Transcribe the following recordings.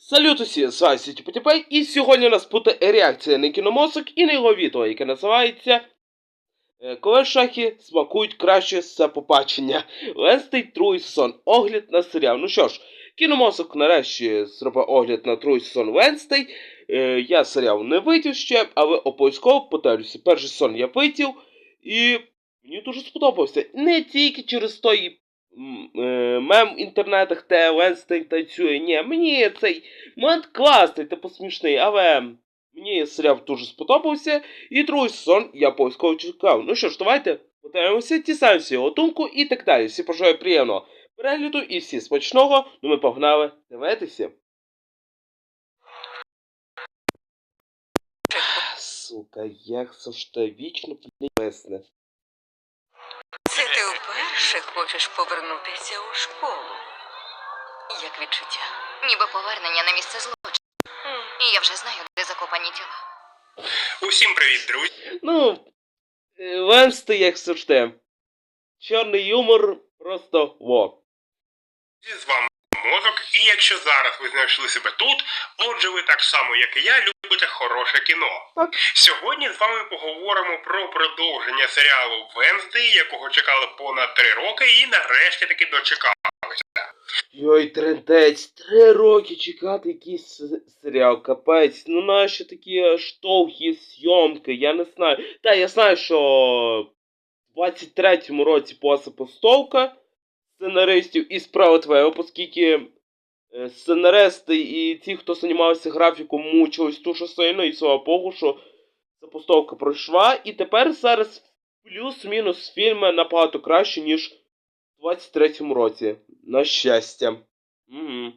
Салют усі, з вами Сіті Потіпей, і сьогодні у нас буде реакція на кіномозок і на його відео, яке називається е, Коли шахи смакують краще з побачення. Венстей Труйсон. Огляд на серіал. Ну що ж, кіномозок нарешті зробив огляд на Труйсон Венстей. Е, я серіал не видів ще, але обов'язково подивлюся. Перший сон я видів, і мені дуже сподобався. Не тільки через той мем в інтернетах, де Венстей танцює. Ні, мені цей момент класний, типу смішний, але мені серіал дуже сподобався. І другий сезон я обов'язково чекав. Ну що ж, давайте подивимося, дізнаємося його думку і так далі. Всі бажаю приємного перегляду і всі смачного. Ну ми погнали дивитися. Сука, як завжди вічно весне. Ти хочеш повернутися у школу. Як відчуття? Ніби повернення на місце злочину. І я вже знаю, де закопані тіла. Усім привіт, друзі! Ну, Венсти, як завжди. Чорний юмор просто во. З вами мозок, і якщо зараз ви знайшли себе тут, отже ви так само, як і я, любите хороше кіно. Сьогодні з вами поговоримо про продовження серіалу Венздей, якого чекали понад три роки, і нарешті таки дочекалися. Йой, трендець, три роки чекати якийсь серіал, капець. Ну наші такі довгі зйомки, я не знаю. Та я знаю, що в 23-му році була постовка сценаристів і справедливо, оскільки е, сценаристи і ті, хто займався графіком, мучились дуже сильно, і слава Богу, що запустовка пройшла, і тепер зараз плюс-мінус фільми набагато краще, ніж у 23-му році. На щастя. Угу.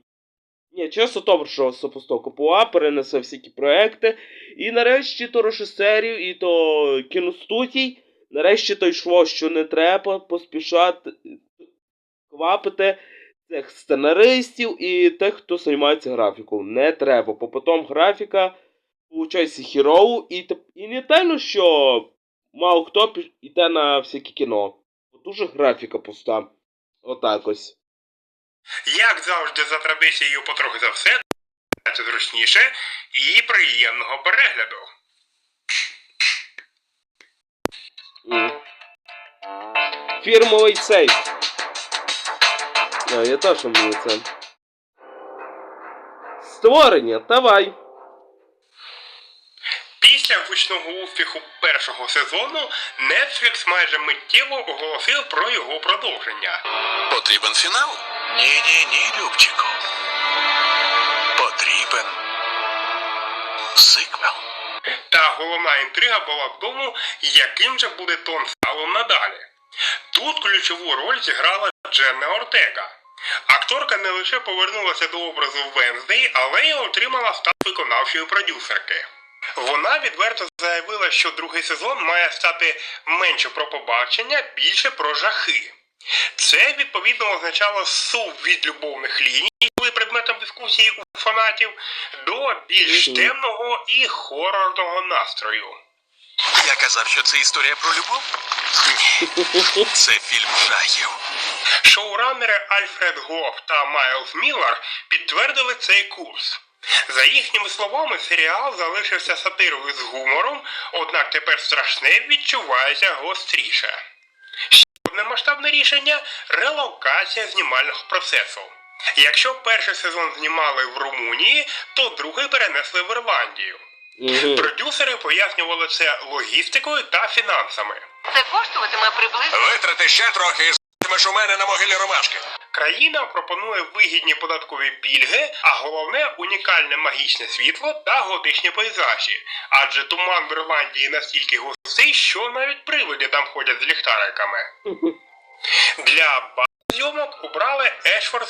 Ні, чесно добре, що запустовка була, перенесе всякі проекти. І нарешті то режисерів, і то кіностудій. Нарешті то йшло, що не треба поспішати квапити цих сценаристів і тих, хто займається графіком. Не треба, бо потім графіка получається хіроу, і, і не тайно, що мало хто йде на всяке кіно. Дуже графіка пуста. Отак ось. Як завжди, за традицією потрохи за все, це зручніше і приємного перегляду. Фірмовий сейф. А, я теж вмію це. Створення, давай. Після гучного успіху першого сезону Netflix майже миттєво оголосив про його продовження. Потрібен фінал? Ні, ні, ні, Любчику. Потрібен сиквел. Та головна інтрига була в тому, яким же буде тон серіалу надалі. Тут ключову роль зіграла Дженна Ортега. Акторка не лише повернулася до образу Венздей, але й отримала статус виконавчої продюсерки. Вона відверто заявила, що другий сезон має стати менше про побачення, більше про жахи. Це відповідно означало сув від любовних ліній, які були предметом дискусії у фанатів, до більш темного і хорорного настрою. Я казав, що це історія про любов? Ні, це фільм жахів. Шоураннери Альфред Гоф та Майлз Міллар підтвердили цей курс. За їхніми словами, серіал залишився сатирою з гумором, однак тепер страшне відчувається гостріше. Ще одне масштабне рішення релокація знімального процесу. Якщо перший сезон знімали в Румунії, то другий перенесли в Ірландію. Угу. Продюсери пояснювали це логістикою та фінансами. Це коштуватиме приблизно. Витрати ще трохи і з**тимеш у мене на могилі ромашки. Країна пропонує вигідні податкові пільги, а головне унікальне магічне світло та готичні пейзажі. Адже туман в Ірландії настільки густий, що навіть привиди там ходять з ліхтариками. Для зйомок обрали Ешфорд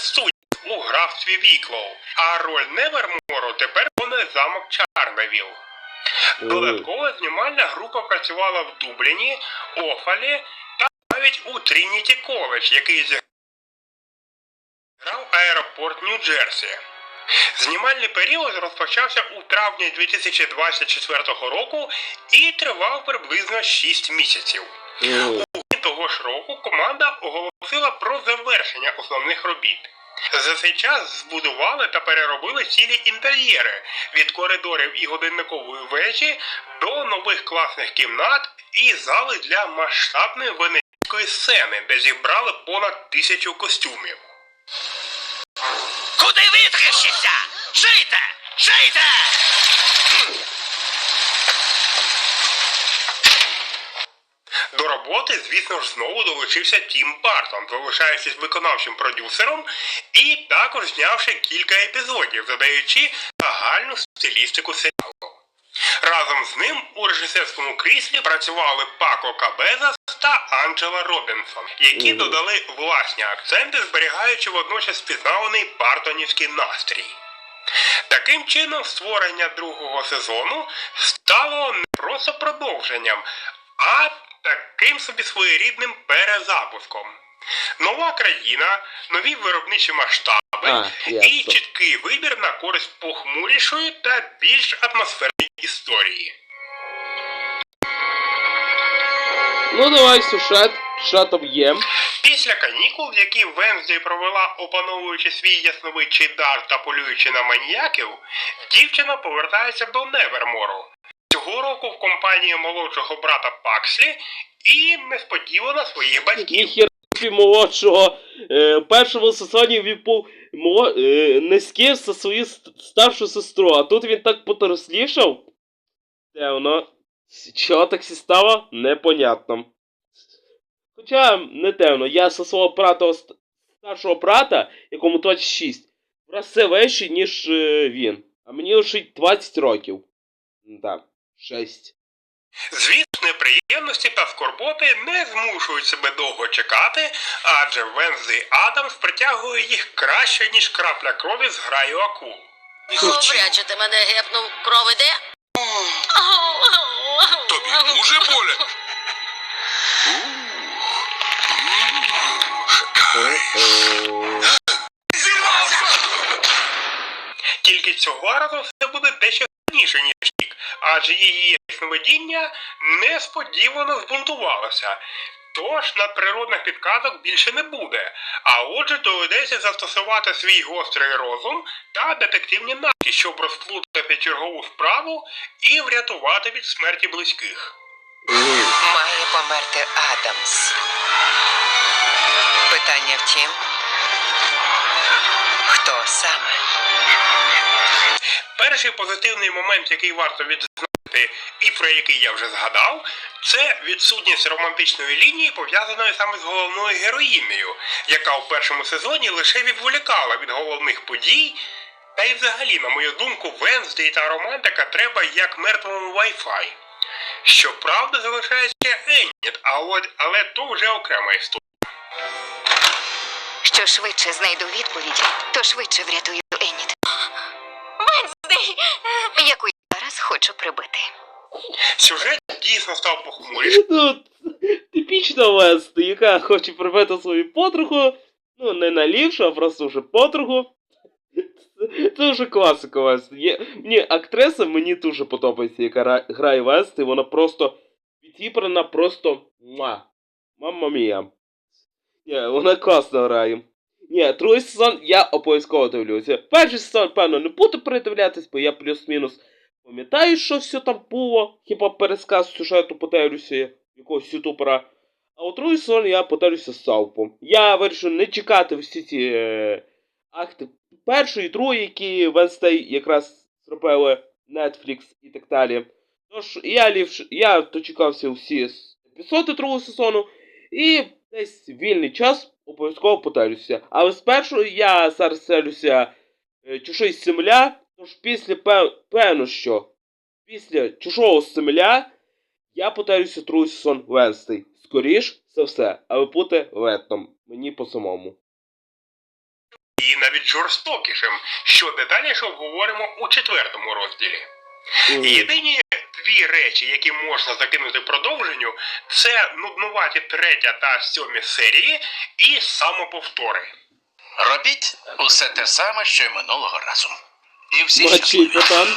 У графстві Віклоу, а роль Невермору тепер виконує замок Чарневіл. Додаткова знімальна група працювала в Дубліні, Офалі та навіть у Трініті Коледж, який зіграв аеропорт Нью-Джерсі. Знімальний період розпочався у травні 2024 року і тривав приблизно 6 місяців. У того ж року команда оголосила про завершення основних робіт. За цей час збудували та переробили цілі інтер'єри від коридорів і годинникової вежі до нових класних кімнат і зали для масштабної венецької сцени, де зібрали понад тисячу костюмів. Куди витріщишся? Жийте! Жийте! До роботи, звісно ж, знову долучився Тім Бартон, залишаючись виконавчим продюсером і також знявши кілька епізодів, задаючи загальну стилістику серіалу. Разом з ним у режисерському кріслі працювали Пако Кабезас та Анджела Робінсон, які додали власні акценти, зберігаючи водночас пізнаваний бартонівський настрій. Таким чином, створення другого сезону стало не просто продовженням, а таким собі своєрідним перезапуском. Нова країна, нові виробничі масштаби А, і чіткий вибір на користь похмурішої та більш атмосферної історії. Ну давай. Що там є? Після канікул, які Венздей провела опановуючи свій ясновидчий дар та полюючи на маніяків, дівчина повертається до Невермору. Цього року в компанії молодшого брата Пакслі і несподівано своїх батьків. Ніхер молодшого. Е, першому сезоні він був е, низьким за свою старшу сестру, а тут він так поторослішав. Де воно? Чого так стало? Непонятно. Хоча, не темно, я со свого брата старшого брата, якому 26, в рази вищий, ніж е, він. А мені лише 20 років. Так, 6. Звісно, неприємності та скорботи не змушують себе довго чекати, адже Венздей Адамс притягує їх краще, ніж крапля крові з граю акул. Добряче ти мене гепнув, кров іде? Тобі дуже боляче. Тільки цього разу все буде дещо складніше, ніж адже її сновидіння несподівано збунтувалося. Тож надприродних підказок більше не буде, а отже доведеться застосувати свій гострий розум та детективні навики, щоб розплутати чергову справу і врятувати від смерті близьких. Має померти Адамс. Питання в тім, хто саме? Перший позитивний момент, який варто відзначити, і про який я вже згадав, це відсутність романтичної лінії, пов'язаної саме з головною героїнею, яка у першому сезоні лише відволікала від головних подій. Та й взагалі, на мою думку, Венздей та романтика треба як мертвому Wi-Fi. Щоправда, залишається Енніт, але то вже окрема історія. Що швидше знайду відповіді, то швидше врятую Еніт. Венздей! Яку я зараз хочу прибити. Сюжет дійсно став похмурішим. Ну, типічна Вести, яка хоче прибити свою подругу. Ну, не на лівшу, а просто вже подругу. Це, вже класика Вести. Є, мені актриса мені дуже подобається, яка ра- грає Вести. Вона просто відібрана просто. Мамма мія. Ні, вона класно грає. Ні, другий сезон я обов'язково дивлюся. Перший сезон, певно, не буду передивлятись, бо я плюс-мінус пам'ятаю, що все там було. Хіба пересказ сюжету подивлюся якогось ютубера. А у другий сезон я подивлюся з Саупом. Я вирішив не чекати всі ці е, акти першої, другої, які Венстей якраз зробили Netflix і так далі. Тож я ліпш, я дочекався всі епізоди другого сезону і десь вільний час обов'язково подивлюся. Але спершу я зараз селюся е, чужий земля, тож після певно, що після чужого земля я другий сезон Венстей. Скоріш за все, але бути летом. Мені по самому. і навіть жорстокішим, що детальніше обговоримо у четвертому розділі. Єдині дві речі, які можна закинути продовженню, це нуднуваті третя та сьомі серії і самоповтори. Робіть усе те саме, що й минулого разу. І всі Бачі, щасливі.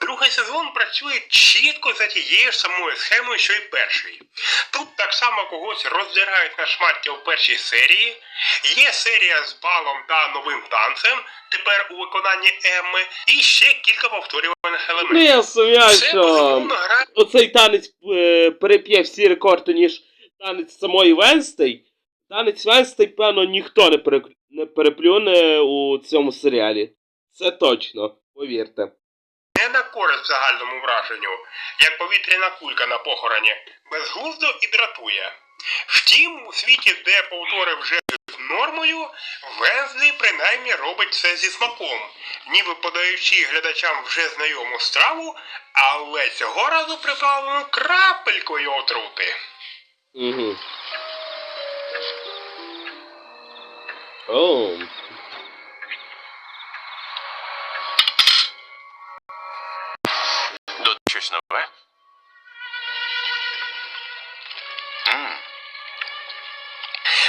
Другий сезон працює чітко за тією ж самою схемою, що й перший. Тут так само когось роздирають на шмаття у першій серії. Є серія з балом та новим танцем, тепер у виконанні Емми, і ще кілька повторюваних Ну елементів. я сумніваюся, Це що гра оцей танець е, переп'є всі рекорди, ніж танець самої Венстей. Танець Венстей, певно, ніхто не, перек... не переплюне у цьому серіалі. Це точно, повірте. Не на користь загальному враженню, як повітряна кулька на похороні, безглуздо і дратує. Втім, у світі, де повтори вже нормою, Вензлі принаймні робить це зі смаком, ніби подаючи глядачам вже знайому страву, але цього разу приправлену крапелькою отрути. Угу. О. До щось нове? М,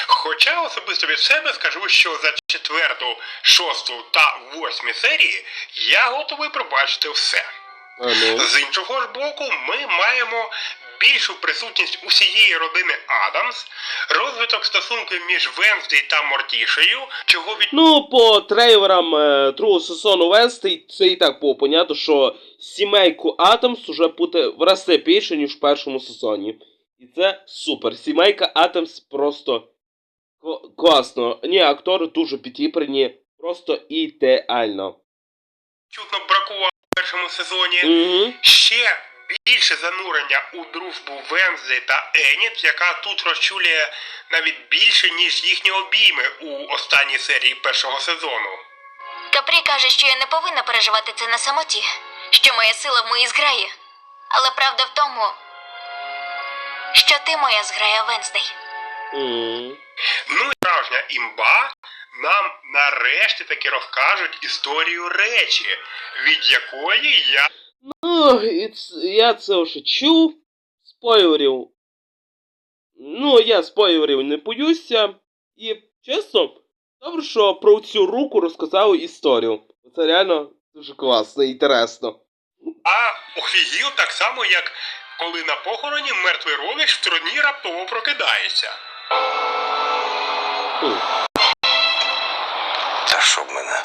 Хоча особисто від себе скажу, що за четверту, шосту та восьмі серії я готовий пробачити все. Ну. З іншого ж боку, ми маємо більшу присутність усієї родини Адамс, розвиток стосунків між Венсді та Мортішею, чого від Ну, по трейлерам е, другого сезону Венстей, це і так було понятно, що сімейку Атомс уже буде в рази більше, ніж в першому сезоні. І це супер. Сімейка Атомс просто кла- класно. Ні, актори дуже підібрані, просто ідеально. чутно бракувало в першому сезоні. Угу. Ще більше занурення у дружбу Вензлі та Еніт, яка тут розчулює навіть більше, ніж їхні обійми у останній серії першого сезону. Капрі каже, що я не повинна переживати це на самоті, що моя сила в моїй зграї. Але правда в тому, що ти моя зграя Венздей. Ну і справжня імба нам нарешті таки розкажуть історію речі, від якої я Ну, і ц- я це вже чув. Спойлерів. Ну, я спойлерів не боюся. І чесно, добре, що про цю руку розказали історію. Це реально дуже класно і інтересно. А офігів так само, як коли на похороні мертвий родич в труні раптово прокидається. Та щоб мене.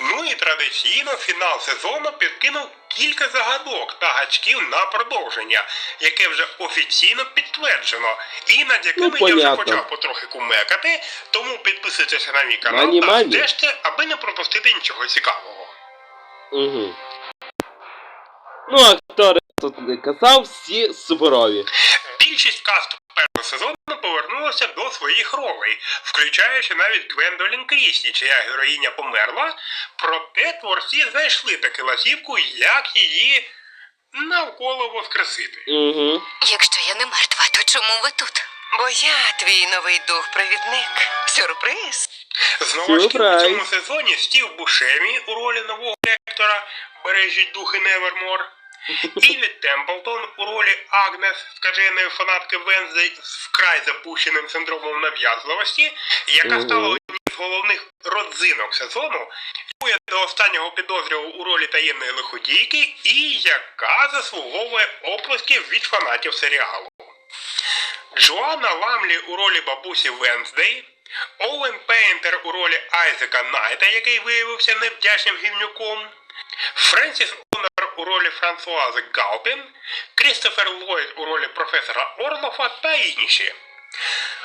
Ну і традиційно фінал сезону підкинув кілька загадок та гачків на продовження, яке вже офіційно підтверджено, і над якими я вже почав потрохи кумекати, тому підписуйтеся на мій канал Мані, та мані. стежте, аби не пропустити нічого цікавого. Угу. Ну, актори тут не казав, всі суперові. Більшість касту першого сезону повернулася до своїх ролей, включаючи навіть Гвендолін Крісті, чия героїня померла, проте творці знайшли таки лазівку, як її навколо воскресити. Угу. Якщо я не мертва, то чому ви тут? Бо я твій новий дух-провідник. Сюрприз. Знову ж таки, в цьому сезоні Стів Бушемі у ролі нового ректора Бережіть духи Невермор. Іві Темплтон у ролі Агнес, скаженої фанатки Венздей з вкрай запущеним синдромом нав'язливості, яка стала однією з головних родзинок сезону, яку до останнього підозрював у ролі таємної лиходійки і яка заслуговує оплесків від фанатів серіалу. Джоанна Ламлі у ролі бабусі Венздей, Оуен Пейнтер у ролі Айзека Найта, який виявився невдячним гівнюком, Френсіс Онер у ролі Франсуази Галпін, Крістофер Ллойд у ролі професора Орлофа та інші.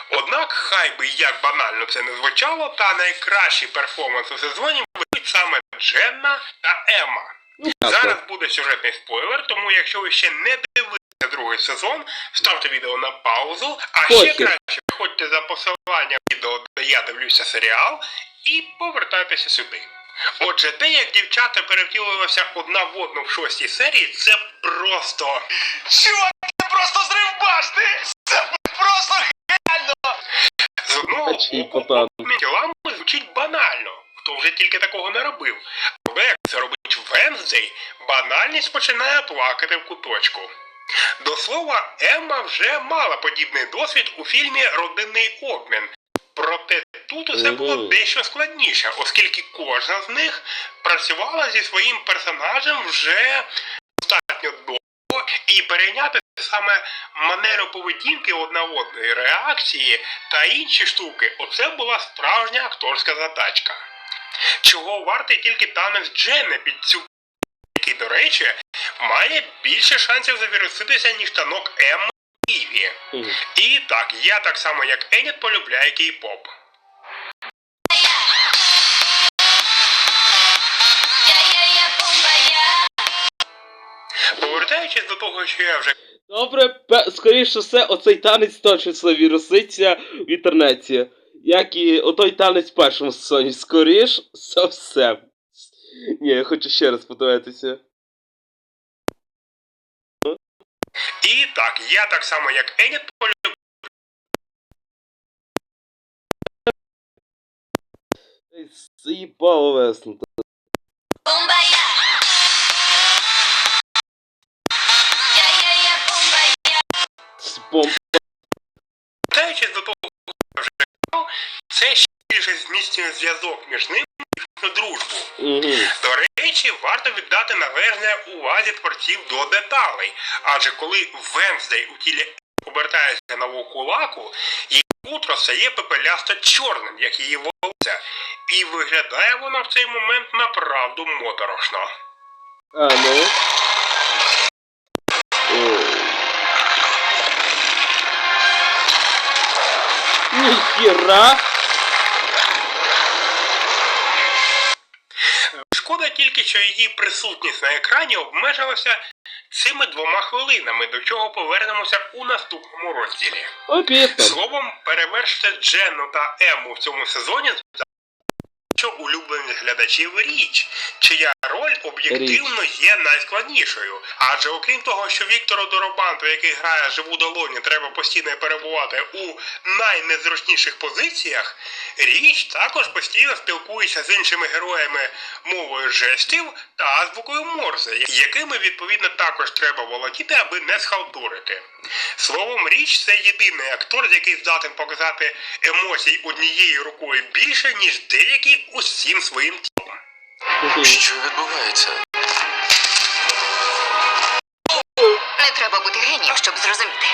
Однак, хай би як банально це не звучало, та найкращий перформанс у сезоні ведуть саме Дженна та Емма. Ну, Зараз буде сюжетний спойлер, тому якщо ви ще не дивилися другий сезон, ставте відео на паузу, а ще краще приходьте за посиланням відео, де я дивлюся серіал, і повертайтеся сюди. Отже, те, як дівчата перевтілилися одна в одну в шостій серії, це просто. Чувак, це просто зрив башти! Це просто геніально! З одного боку, тілами звучить банально. Хто вже тільки такого не робив. Але як це робить Венздей, банальність починає плакати в куточку. До слова, Емма вже мала подібний досвід у фільмі Родинний обмін. Проте тут усе було дещо складніше, оскільки кожна з них працювала зі своїм персонажем вже достатньо довго і перейняти саме манеру поведінки одна одної, реакції та інші штуки. Оце була справжня акторська задачка. Чого вартий тільки танець Дженни під цю який, до речі, має більше шансів завіруситися, ніж танок М Мгм. І так, я так само як Еніт полюбляю кей-поп. Повертаючись до того, що я вже Добре, скоріше все, оцей танець точно віруситься в інтернеті. Як і отой танець в першому сезоні. Скоріш за все. Ні, я хочу ще раз подивитися. І так, я так само як Еніт полюбляю. Заїбало. Повертаючись до того, що вже казав, це ще більше зміцнює зв'язок між ними і їхню дружбу. Речі, варто віддати належне увазі творців до деталей, адже коли Венздей у тілі обертається на вовкулаку, її утро стає пепелясто чорним, як її волосся, і виглядає вона в цей момент направду моторошно. А, ну. Ніхіра! Тільки, що її присутність на екрані обмежилася цими двома хвилинами, до чого повернемося у наступному розділі. Словом, перевершити Джену та Ему в цьому сезоні що улюблених глядачів річ, чия роль об'єктивно є найскладнішою. Адже окрім того, що Віктору Доробанту, який грає живу долоні, треба постійно перебувати у найнезручніших позиціях, річ також постійно спілкується з іншими героями мовою жестів та азбукою Морзе, якими відповідно також треба володіти, аби не схалтурити. Словом, річ це єдиний актор, який здатен показати емоцій однією рукою більше, ніж деякі усім своїм тілом. Що відбувається? Не треба бути генієм, щоб зрозуміти.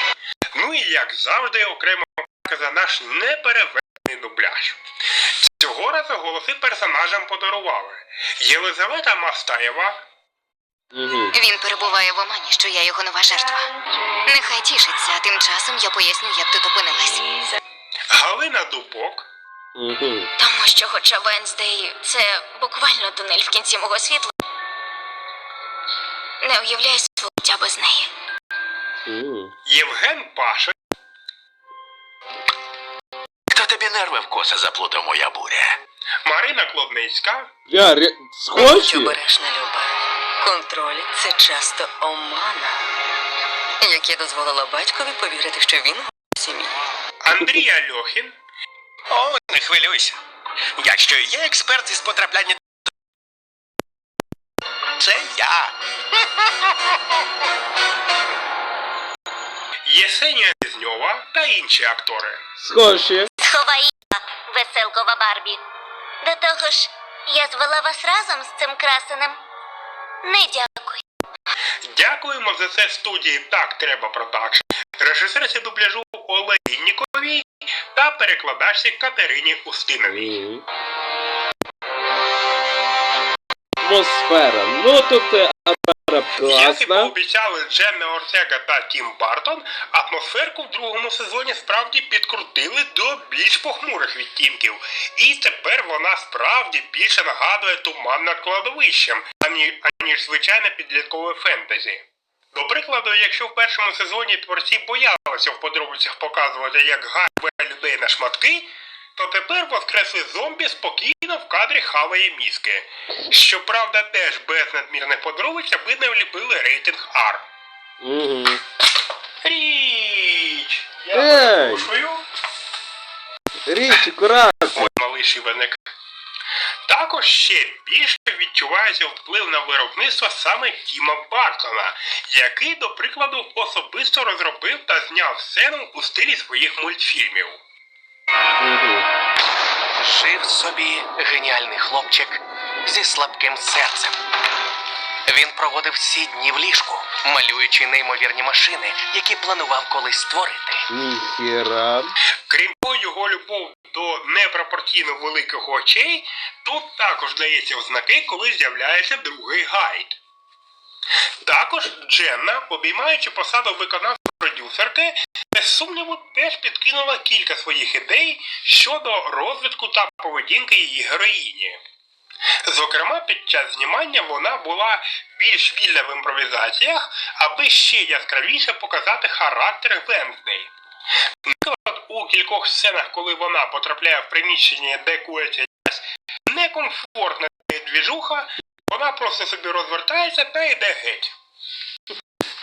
Ну і як завжди, окремо за наш неперевершений дубляж. Цього разу голоси персонажам подарували Єлизавета Мастаєва, Угу. Він перебуває в омані, що я його нова жертва. Нехай тішиться, а тим часом я поясню, як тут опинилась. Галина Дубок, Угу. Тому що, хоча Венздей це буквально тунель в кінці мого світла. Не уявляю свого життя без неї. Угу. Євген Паша, Хто тобі нерви в коса заплутав, моя буря? Марина Клодницька, Я ре... Будь схожі? обережна, Люба. Контроль це часто омана. Як я дозволила батькові повірити, що він в сім'ї. Андрій Альохін, О, не хвилюйся. Якщо є експерт із потрапляння. Це я. Єсенія Різньова та інші актори. Схожі. Сховай, веселкова Барбі. До того ж, я звела вас разом з цим красенем. Не дякую. Дякуємо за це студії Так Треба Продакшн, режисерці дубляжу Олені Ніковій та перекладачці Катерині Устиновій. Атмосфера. Ну е, атмосфера Як і пообіцяли Дженна Ортега та Тім Бартон, атмосферку в другому сезоні справді підкрутили до більш похмурих відтінків. І тепер вона справді більше нагадує туман над кладовищем, ані- аніж звичайне підліткове фентезі. До прикладу, якщо в першому сезоні творці боялися в подробицях показувати, як гайбе людей на шматки, то тепер воскресли зомбі спокійно в кадрі хаває мізки. Щоправда, теж без надмірних подробиць, аби не вліпили рейтинг R. Угу. Річ! Я Ей! перепрошую. Річ, акуратно. Ой, малий шибеник. Також ще більше відчувається вплив на виробництво саме Тіма Бартона, який, до прикладу, особисто розробив та зняв сцену у стилі своїх мультфільмів. Жив собі геніальний хлопчик зі слабким серцем. Він проводив всі дні в ліжку, малюючи неймовірні машини, які планував колись створити. Ніхера. Крім його любов до непропорційно великих очей тут також дається ознаки, коли з'являється другий гайд. Також Дженна, обіймаючи посаду виконавчої продюсерки, без сумніву теж підкинула кілька своїх ідей щодо розвитку та поведінки її героїні. Зокрема, під час знімання вона була більш вільна в імпровізаціях, аби ще яскравіше показати характер Венсней. У кількох сценах, коли вона потрапляє в приміщення, де кується некомфортна двіжуха, вона просто собі розвертається та йде геть.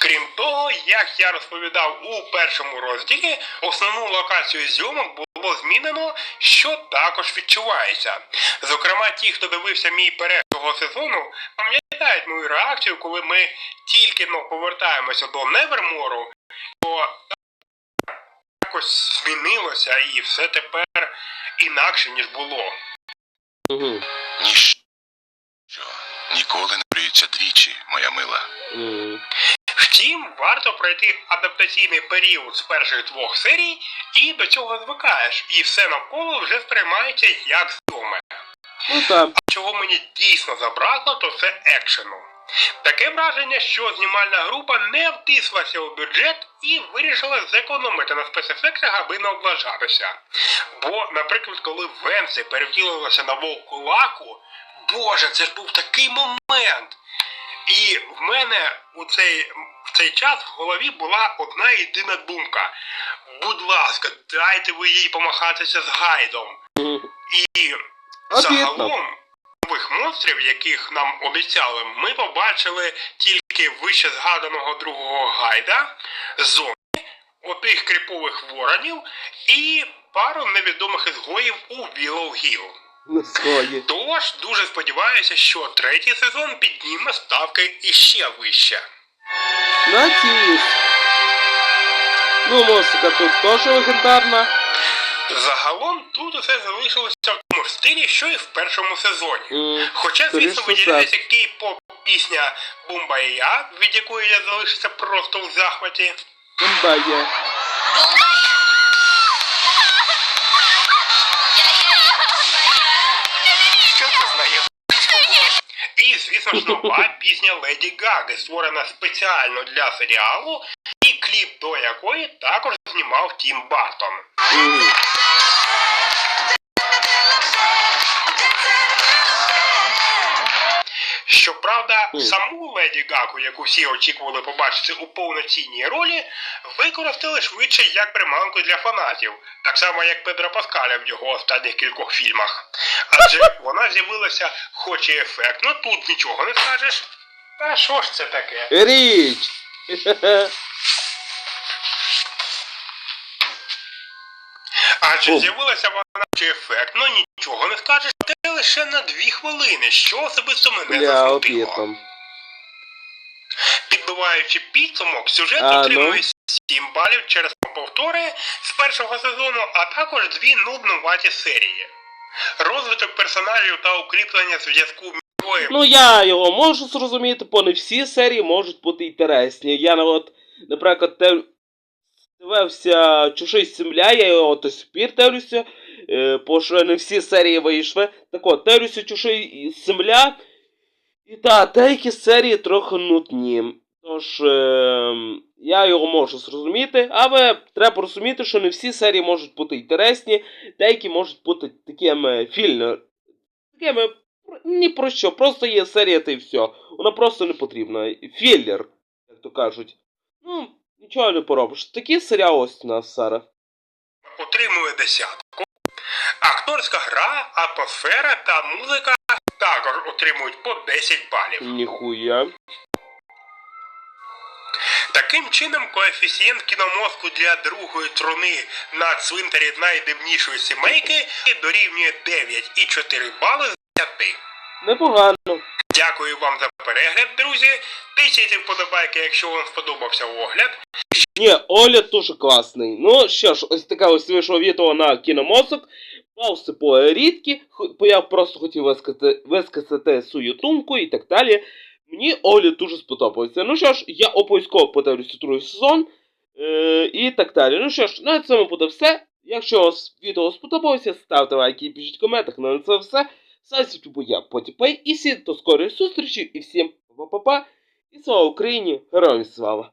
Крім того, як я розповідав у першому розділі, основну локацію зйомок було змінено, що також відчувається. Зокрема, ті, хто дивився мій перегляд цього сезону, пам'ятають мою реакцію, коли ми тільки но повертаємося до Невермору, то якось змінилося і все тепер інакше, ніж було. Угу. Ніщо ніколи не бриється двічі, моя мила. Угу. Втім, варто пройти адаптаційний період з перших двох серій, і до цього звикаєш, і все навколо вже сприймається як знайоме. Ну так. Чого мені дійсно забракло, то це екшену. Таке враження, що знімальна група не втислася у бюджет і вирішила зекономити на спецефектах, аби не облажатися. Бо, наприклад, коли Венси перевтілилася на вовку лаку, боже, це ж був такий момент. І в мене у цей, в цей час в голові була одна єдина думка. Будь ласка, дайте ви їй помахатися з гайдом. І загалом нових монстрів, яких нам обіцяли, ми побачили тільки вище згаданого другого гайда, зомбі, отих кріпових воронів і пару невідомих ізгоїв у Willow Hill. Тож дуже сподіваюся, що третій сезон підніме ставки іще вище. Надіюсь. Ну, музика тут теж легендарна. Загалом тут усе залишилося тому ж стилі, що і в першому сезоні. М, Хоча, звісно, виділяється кей-поп пісня Бумба і я, від якої я залишився просто в захваті. Що це знає? І, звісно ж, нова пісня Леді Гаги, створена спеціально для серіалу, і кліп до якої також знімав Тім Бартон. Мгм. Щоправда, mm. саму Леді Гагу, яку всі очікували побачити у повноцінній ролі, використали швидше як приманку для фанатів, так само як Педро Паскаля в його останніх кількох фільмах. Адже вона з'явилася, хоч і ефектно, тут нічого не скажеш. Та що ж це таке? Річ! Адже Бум. з'явилася вона чи ефектно, нічого не скажеш, те лише на дві хвилини, що особисто мене засмутило. Підбиваючи підсумок, сюжет А, ну. отримує 7 балів через повтори з першого сезону, а також дві нуднуваті серії. Розвиток персонажів та укріплення зв'язку між героєм Ну, я його можу зрозуміти, бо не всі серії можуть бути інтересні. Я, ну, от, наприклад, те- дивився чужий земля, я його до пір дивлюся, е, бо що не всі серії вийшли. Так от, дивлюся чужий земля. І так, деякі серії трохи нудні. Тож, е, я його можу зрозуміти, але треба розуміти, що не всі серії можуть бути інтересні, деякі можуть бути такими фільми. Такими ні про що, просто є серія та й все. Вона просто не потрібна. Філлер, як то кажуть. Ну, нічого не поробиш. Такі серіали у нас зараз. отримує десятку. Акторська гра, атмосфера та музика також отримують по 10 балів. Ніхуя. Таким чином, коефіцієнт кіномозку для другої труни на цвинтарі найдивнішої сімейки дорівнює 9,4 бали з 10. Непогано. Дякую вам за перегляд, друзі. Тисяйте вподобайки, якщо вам сподобався огляд. Ні, Оля дуже класний. Ну що ж, ось таке ось вийшло відео на кіномозок. Пауси по рідкі, я просто хотів висказати, свою думку і так далі. Мені Оля дуже сподобається. Ну що ж, я обов'язково подивлюся другий сезон е, і так далі. Ну що ж, на цьому буде все. Якщо вас відео сподобалося, ставте лайки і пишіть в коментах. На це все. YouTube я Потіпей. І всім до скорої зустрічі і всім па-па-па. І слава Україні! Героям слава!